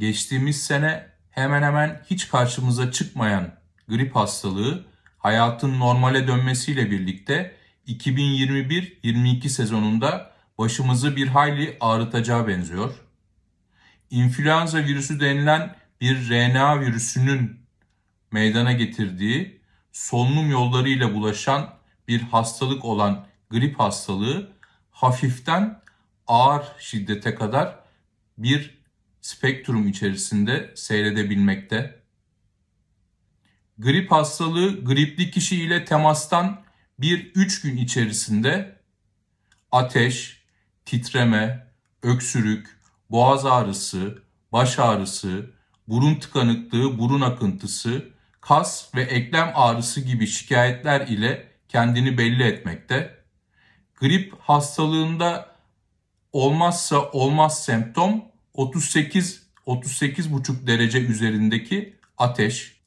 Geçtiğimiz sene hemen hemen hiç karşımıza çıkmayan grip hastalığı hayatın normale dönmesiyle birlikte 2021-22 sezonunda başımızı bir hayli ağrıtacağı benziyor. İnfluenza virüsü denilen bir RNA virüsünün meydana getirdiği solunum yollarıyla bulaşan bir hastalık olan grip hastalığı hafiften ağır şiddete kadar bir spektrum içerisinde seyredebilmekte. Grip hastalığı gripli kişi ile temastan 1-3 gün içerisinde ateş, titreme, öksürük, boğaz ağrısı, baş ağrısı, burun tıkanıklığı, burun akıntısı, kas ve eklem ağrısı gibi şikayetler ile kendini belli etmekte. Grip hastalığında olmazsa olmaz semptom 38 38,5 derece üzerindeki ateş.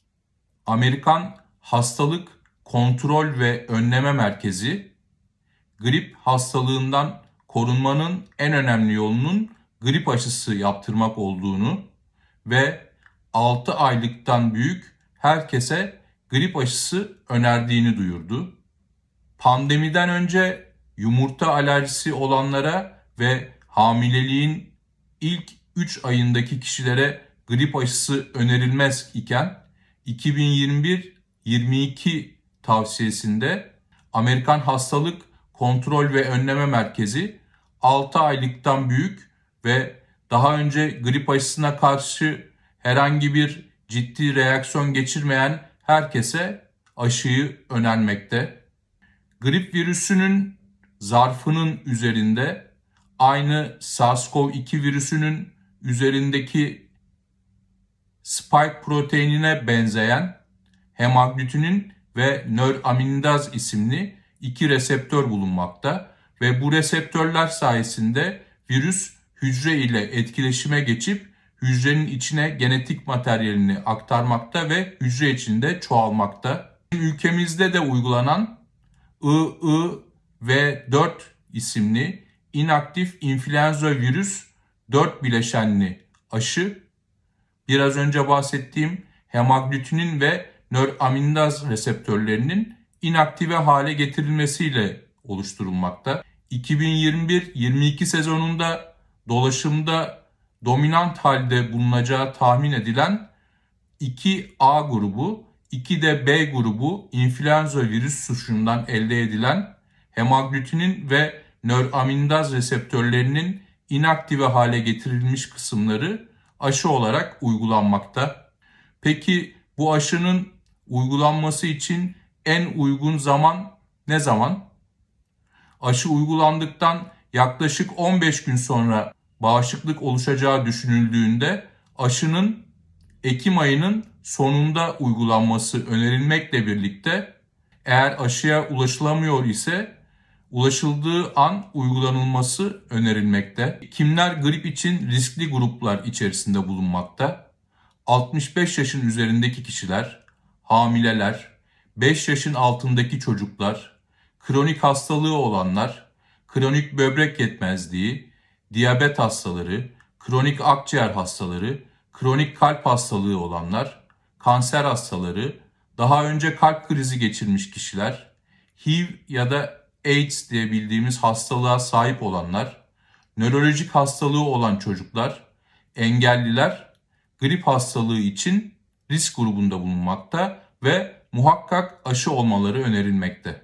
Amerikan Hastalık Kontrol ve Önleme Merkezi grip hastalığından korunmanın en önemli yolunun grip aşısı yaptırmak olduğunu ve 6 aylıktan büyük herkese grip aşısı önerdiğini duyurdu. Pandemiden önce yumurta alerjisi olanlara ve hamileliğin ilk 3 ayındaki kişilere grip aşısı önerilmez iken 2021-22 tavsiyesinde Amerikan Hastalık Kontrol ve Önleme Merkezi 6 aylıktan büyük ve daha önce grip aşısına karşı herhangi bir ciddi reaksiyon geçirmeyen herkese aşıyı önermekte. Grip virüsünün zarfının üzerinde aynı SARS-CoV-2 virüsünün üzerindeki spike proteinine benzeyen hemaglutinin ve nöraminidaz isimli iki reseptör bulunmakta ve bu reseptörler sayesinde virüs hücre ile etkileşime geçip hücrenin içine genetik materyalini aktarmakta ve hücre içinde çoğalmakta. Ülkemizde de uygulanan II ve 4 isimli inaktif influenza virüs 4 bileşenli aşı biraz önce bahsettiğim hemaglutinin ve nöraminidaz reseptörlerinin inaktive hale getirilmesiyle oluşturulmakta. 2021-22 sezonunda dolaşımda dominant halde bulunacağı tahmin edilen 2A grubu, 2 de B grubu influenza virüs suçundan elde edilen hemaglutinin ve nöraminidaz reseptörlerinin inaktive hale getirilmiş kısımları aşı olarak uygulanmakta. Peki bu aşının uygulanması için en uygun zaman ne zaman? Aşı uygulandıktan yaklaşık 15 gün sonra bağışıklık oluşacağı düşünüldüğünde aşının Ekim ayının sonunda uygulanması önerilmekle birlikte eğer aşıya ulaşılamıyor ise ulaşıldığı an uygulanılması önerilmekte. Kimler grip için riskli gruplar içerisinde bulunmakta? 65 yaşın üzerindeki kişiler, hamileler, 5 yaşın altındaki çocuklar, kronik hastalığı olanlar, kronik böbrek yetmezliği, diyabet hastaları, kronik akciğer hastaları, kronik kalp hastalığı olanlar, kanser hastaları, daha önce kalp krizi geçirmiş kişiler, HIV ya da AIDS diye bildiğimiz hastalığa sahip olanlar, nörolojik hastalığı olan çocuklar, engelliler grip hastalığı için risk grubunda bulunmakta ve muhakkak aşı olmaları önerilmekte.